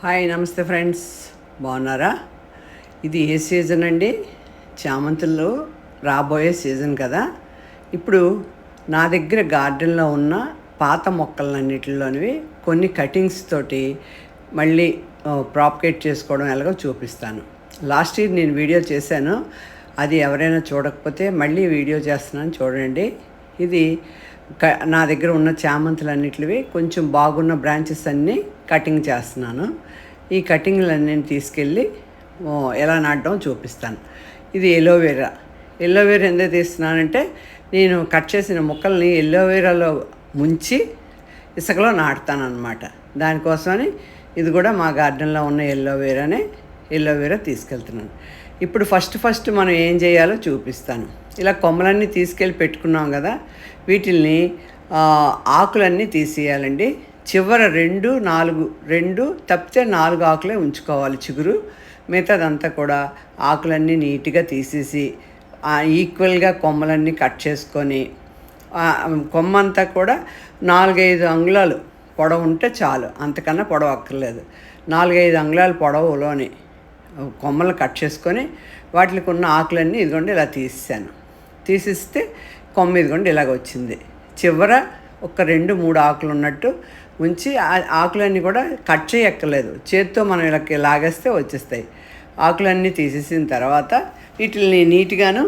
Hi నమస్తే friends. బాగున్నారా? ఇది ఏ సీజన్ అండి? చామంతుల్లో రాబోయే సీజన్ కదా. ఇప్పుడు నా దగ్గర గార్డెన్లో ఉన్న పాత మొక్కలన్నిటిలోనివి కొన్ని కటింగ్స్ తోటి మళ్ళీ ప్రాపకేట్ చేసుకోవడం ఎలాగో చూపిస్తాను. లాస్ట్ ఇయర్ నేను వీడియో చేశాను. అది ఎవరైనా చూడకపోతే మళ్ళీ వీడియో చేస్తున్నాను చూడండి. ఇది నా దగ్గర ఉన్న చామంతులన్నిటివి కొంచెం బాగున్న బ్రాంచెస్ అన్నీ కటింగ్ చేస్తున్నాను. ఈ కటింగ్లన్నీ తీసుకెళ్ళి ఎలా నాటడం చూపిస్తాను. ఇది ఎలోవేరా. ఎలోవేరా ఎందుకు తీస్తున్నానంటే నేను కట్ చేసిన ముక్కల్ని ఎలోవేరాలో ముంచి ఇసుకలో నాటుతాను అనమాట దానికోసమని ఇది కూడా మా గార్డెన్లో ఉన్న ఎల్లోవేరానే ఎల్లోవేరా తీసుకెళ్తున్నాను. ఇప్పుడు ఫస్ట్ ఫస్ట్ మనం ఏం చేయాలో చూపిస్తాను. ఇలా కొమ్మలన్నీ తీసుకెళ్ళి పెట్టుకున్నాం కదా వీటిల్ని ఆకులన్నీ తీసేయాలండి. చివర రెండు నాలుగు రెండు తప్పితే నాలుగు ఆకులే ఉంచుకోవాలి చిగురు. మిగతాదంతా కూడా ఆకులన్నీ నీట్గా తీసేసి ఈక్వల్గా కొమ్మలన్నీ కట్ చేసుకొని కొమ్మంతా కూడా నాలుగైదు అంగుళాలు పొడవు ఉంటే చాలు అంతకన్నా పొడవు అక్కర్లేదు. నాలుగైదు అంగుళాల పొడవులోని కొమ్మలు కట్ చేసుకొని వాటికి ఉన్న ఆకులన్నీ ఇదిగోండి ఇలా తీసాను తీసిస్తే కొమ్మ ఇదిగోండి ఇలాగ వచ్చింది. చివర ఒక రెండు మూడు ఆకులు ఉన్నట్టు ఉంచి ఆకులన్నీ కూడా కట్ చేయక్కర్లేదు. చేత్తో మనం ఇలా లాగేస్తే వచ్చేస్తాయి. ఆకులన్నీ తీసేసిన తర్వాత వీటిని నీట్గాను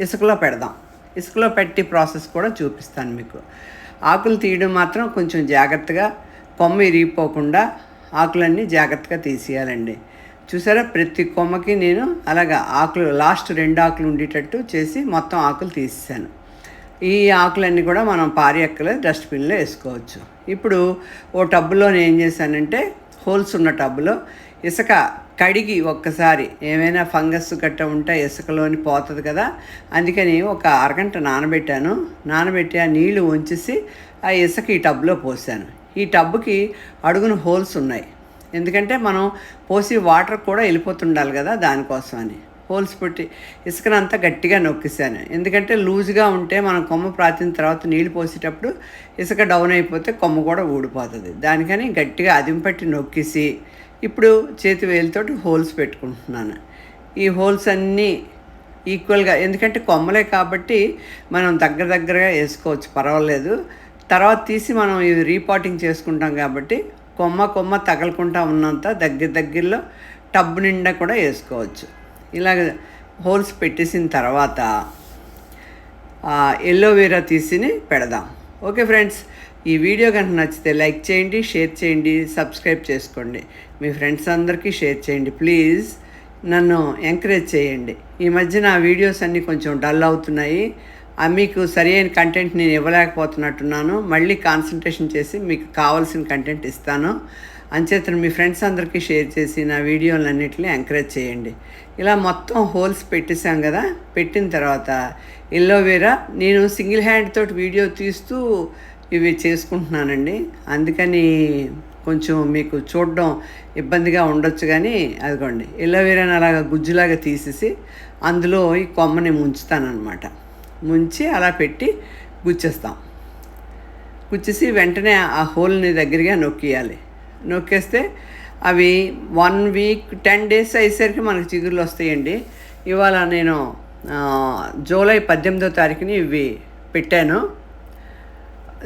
ఇసుకలో పెడదాం. ఇసుకలో పెట్టి ప్రాసెస్ కూడా చూపిస్తాను మీకు. ఆకులు తీయడం మాత్రం కొంచెం జాగ్రత్తగా కొమ్మ ఇరిగిపోకుండా ఆకులన్నీ జాగ్రత్తగా తీసేయాలండి. చూసారా? ప్రతి కొమ్మకి నేను అలాగా ఆకులు లాస్ట్ రెండు ఆకులు ఉండేటట్టు చేసి మొత్తం ఆకులు తీసేసాను ఈ ఆకులన్నీ కూడా మనం పారియక్కలు డస్ట్బిన్లో వేసుకోవచ్చు. ఇప్పుడు ఓ టబ్బులో నేను ఏం చేశానంటే హోల్స్ ఉన్న టబ్బులో ఇసుక కడిగి ఒక్కసారి ఏమైనా ఫంగస్ గట్ట ఉంటే ఇసుకలోని పోతుంది కదా అందుకని ఒక అరగంట నానబెట్టాను. నానబెట్టి ఆ నీళ్ళు ఉంచేసి ఆ ఇసుక ఈ టబ్లో పోసాను. ఈ టబ్బుకి అడుగున హోల్స్ ఉన్నాయి. ఎందుకంటే మనం పోసి వాటర్ కూడా వెళ్ళిపోతుండాలి కదా దానికోసమని. హోల్స్ పెట్టి ఇసుకనంతా గట్టిగా నొక్కేసాను ఎందుకంటే లూజ్గా ఉంటే మనం కొమ్మ ప్రాతిన తర్వాత నీళ్ళు పోసేటప్పుడు ఇసుక డౌన్ అయిపోతే కొమ్మ కూడా ఊడిపోతుంది. దానికని గట్టిగా అదింపట్టి నొక్కేసి ఇప్పుడు చేతి వేలుతోటి హోల్స్ పెట్టుకుంటున్నాను. ఈ హోల్స్ అన్నీ ఈక్వల్గా ఎందుకంటే కొమ్మలే కాబట్టి మనం దగ్గర దగ్గరగా వేసుకోవచ్చు పర్వాలేదు. తర్వాత తీసి మనం ఇవి రీపాటింగ్ చేసుకుంటాం కాబట్టి కొమ్మ కొమ్మ తగలకుండా ఉన్నంత దగ్గర దగ్గరలో టబ్ నిండా కూడా వేసుకోవచ్చు. ఇలాగ హోల్స్ పెట్టేసిన తర్వాత ఎల్లోవేరా తీసిని పెడదాం. ఓకే ఫ్రెండ్స్ ఈ వీడియో కనుక నచ్చితే లైక్ చేయండి షేర్ చేయండి సబ్స్క్రైబ్ చేసుకోండి. మీ ఫ్రెండ్స్ అందరికీ షేర్ చేయండి ప్లీజ్. నన్ను ఎంకరేజ్ చేయండి. ఈ మధ్య నా వీడియోస్ అన్నీ కొంచెం డల్ అవుతున్నాయి. మీకు సరైన కంటెంట్ నేను ఇవ్వలేకపోతున్నట్టున్నాను. మళ్ళీ కాన్సన్ట్రేషన్ చేసి మీకు కావాల్సిన కంటెంట్ ఇస్తాను. అంచేతను మీ ఫ్రెండ్స్ అందరికీ షేర్ చేసి నా వీడియోలన్నింటినీ ఎంకరేజ్ చేయండి. ఇలా మొత్తం హోల్స్ పెట్టేశాం కదా? పెట్టిన తర్వాత ఎల్లోవేరా నేను సింగిల్ హ్యాండ్ తోటి వీడియో తీస్తూ ఇవి చేసుకుంటున్నానండి. అందుకని కొంచెం మీకు చూడడం ఇబ్బందిగా ఉండొచ్చు కానీ అదిగోండి. ఎల్లోవేరాని అలాగా గుజ్జులాగా తీసేసి అందులో ఈ కొమ్మని ముంచుతానమాట ముంచి అలా పెట్టి గుచ్చేస్తాం. గుచ్చేసి వెంటనే ఆ హోల్ని దగ్గరగా నొక్కియాలి. నొక్కేస్తే అవి వన్ వీక్ టెన్ డేస్ అయ్యేసరికి మనకు చిగురులు వస్తాయండి. ఇవాళ నేను జూలై పద్దెనిమిదో తారీఖుని ఇవి పెట్టాను.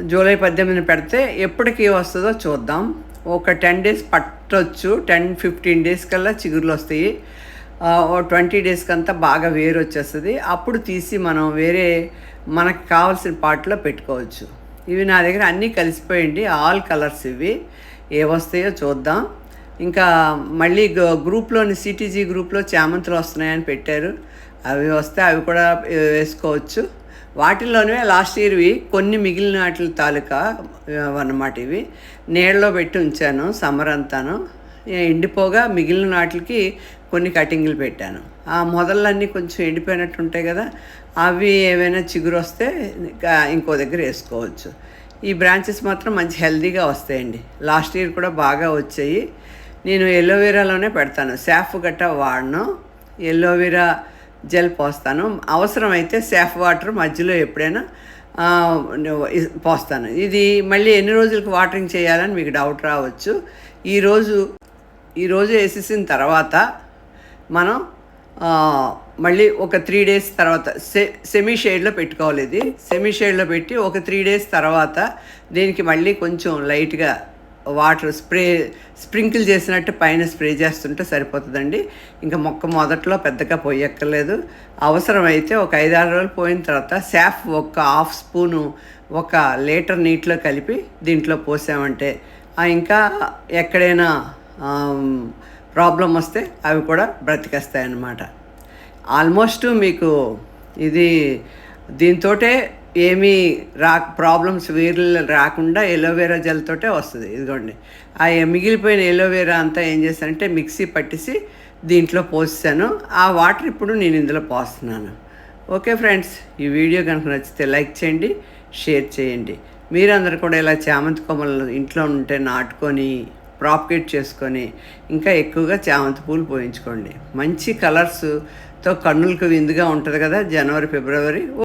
జూలై పద్దెనిమిదిని పెడితే ఎప్పటికి వస్తుందో చూద్దాం. ఒక టెన్ డేస్ పట్టొచ్చు టెన్ ఫిఫ్టీన్ డేస్ కల్లా చిగురులు వస్తాయి. ఓ ట్వంటీ డేస్కి అంతా బాగా వేరు వచ్చేస్తుంది అప్పుడు తీసి మనం వేరే మనకు కావాల్సిన పార్ట్లో పెట్టుకోవచ్చు. ఇవి నా దగ్గర అన్నీ కలిసిపోయండి ఆల్ కలర్స్ ఇవి. ఏ వస్తాయో చూద్దాం. ఇంకా మళ్ళీ గ- గ్రూప్లోని సిటీజీ గ్రూప్లో చామంతులు వస్తున్నాయని పెట్టారు. అవి వస్తే అవి కూడా వేసుకోవచ్చు. వాటిల్లోనే లాస్ట్ ఇయర్వి కొన్ని మిగిలిన వాటి తాలూకా అన్నమాట ఇవి. నీళ్ళలో పెట్టి ఉంచాను సమ్మర్ అంతాను. ఎండిపోగా మిగిలిన వాటికి కొన్ని కటింగ్లు పెట్టాను. ఆ మొదలన్నీ కొంచెం ఎండిపోయినట్టు ఉంటాయి కదా అవి ఏమైనా చిగురు వస్తే ఇంకా ఇంకో దగ్గర వేసుకోవచ్చు. ఈ బ్రాంచెస్ మాత్రం మంచి హెల్దీగా వస్తాయండి. లాస్ట్ ఇయర్ కూడా బాగా వచ్చాయి. నేను ఎల్లోవేరాలోనే పెడతాను. సేఫ్ గట్టా వాడను. ఎల్లోవేరా జెల్ పోస్తాను. అవసరమైతే సేఫ్ వాటర్ మధ్యలో ఎప్పుడైనా పోస్తాను. ఇది మళ్ళీ ఎన్ని రోజులకు వాటరింగ్ చేయాలని మీకు డౌట్ రావచ్చు. ఈరోజు ఈరోజు వేసేసిన తర్వాత మనం మళ్ళీ ఒక త్రీ డేస్ తర్వాత సె సెమీ షేడ్లో పెట్టుకోవాలి ఇది. సెమీ షేడ్లో పెట్టి ఒక త్రీ డేస్ తర్వాత దీనికి మళ్ళీ కొంచెం లైట్గా వాటర్ స్ప్రే స్ప్రింకిల్ చేసినట్టు పైన స్ప్రే చేస్తుంటే సరిపోతుందండి. ఇంకా మొక్క మొదట్లో పెద్దగా పోయక్కర్లేదు. అవసరమైతే ఒక ఐదారు రోజులు పోయిన తర్వాత శాఫ్ ఒక హాఫ్ స్పూను ఒక లీటర్ నీటిలో కలిపి దీంట్లో పోసామంటే ఇంకా ఎక్కడైనా ప్రాబ్లం వస్తే అవి కూడా బ్రతికేస్తాయి అన్నమాట ఆల్మోస్ట్ మీకు ఇది దీంతోటే ఏమీ రా ప్రాబ్లమ్స్ వీర్లు రాకుండా ఎలోవేరా జెల్తోటే వస్తుంది. ఇదిగోండి. ఆ మిగిలిపోయిన ఎలోవేరా అంతా ఏం చేశానంటే మిక్సీ పట్టేసి దీంట్లో పోసాను ఆ వాటర్ ఇప్పుడు నేను ఇందులో పోస్తున్నాను. ఓకే ఫ్రెండ్స్ ఈ వీడియో కనుక నచ్చితే లైక్ చేయండి షేర్ చేయండి. మీరందరూ కూడా ఇలా చామంతి కొమ్మలు ఇంట్లో ఉంటే నాటుకొని ప్రాపగేట్ చేసుకొని ఇంకా ఎక్కువగా చామంతి పూలు పోయించుకోండి. మంచి కలర్స్తో కన్నులకు విందుగా ఉంటుంది కదా జనవరి ఫిబ్రవరి.